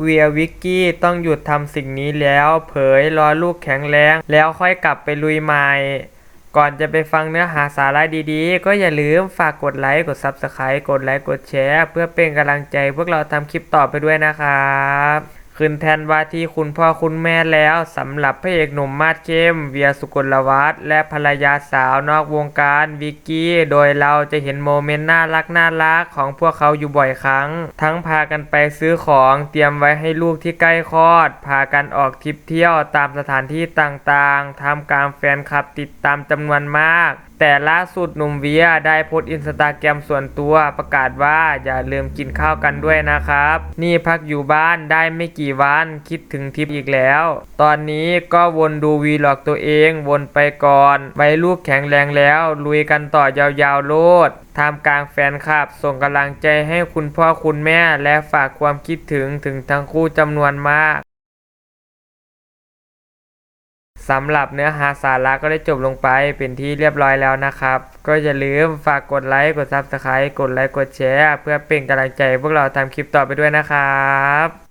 เวียวิกกี้ต้องหยุดทำสิ่งนี้แล้ว เผยรอลูกแข็งแรง แล้วค่อยกลับไปลุยใหม่ ก่อนจะไปฟังเนื้อหาสาระดีๆ ก็อย่าลืมฝากกดไลค์ กด Subscribe กดไลค์ กดแชร์ เพื่อเป็นกำลังใจพวกเราทำคลิปต่อไปด้วยนะครับ ขึ้นแทนว่าที่คุณพ่อคุณแม่แล้วสำหรับพระเอกหนุ่มมาดเข้ม เวียสุกลวัฒน์และภรรยาสาวนอกวงการวิกกี้ โดยเราจะเห็นโมเมนต์น่ารักน่ารักของพวกเขาอยู่บ่อยครั้ง ทั้งพากันไปซื้อของเตรียมไว้ให้ลูกที่ใกล้คลอด พากันออกทริปเที่ยวตามสถานที่ต่างๆทำกลารแฟนคลับติดตามจำนวนมาก แต่ล่าสุดหนุ่มเวียได้โพสต์อินสตาแกรมส่วนตัวประกาศว่าอย่าลืมกินข้าวกันด้วยนะครับ นี่พักอยู่บ้านได้ไม่กี่วันคิดถึงทิปอีกแล้ว ตอนนี้ก็วนดูวีล็อกตัวเองวนไปก่อนไว้ลูกแข็งแรงแล้ว ลุยกันต่อยาวๆโลดท่ามกลางแฟนคลับ ส่งกำลังใจให้คุณพ่อคุณแม่และฝากความคิดถึงถึงทั้งคู่จำนวนมาก สำหรับเนื้อหาสาระก็ได้จบลงไปเป็นที่เรียบร้อยแล้วนะครับ ก็อย่าลืมฝากกดไลค์กด Subscribe กดไลค์กดแชร์ เพื่อเป็นกำลังใจพวกเราทำคลิปต่อไปด้วยนะครับ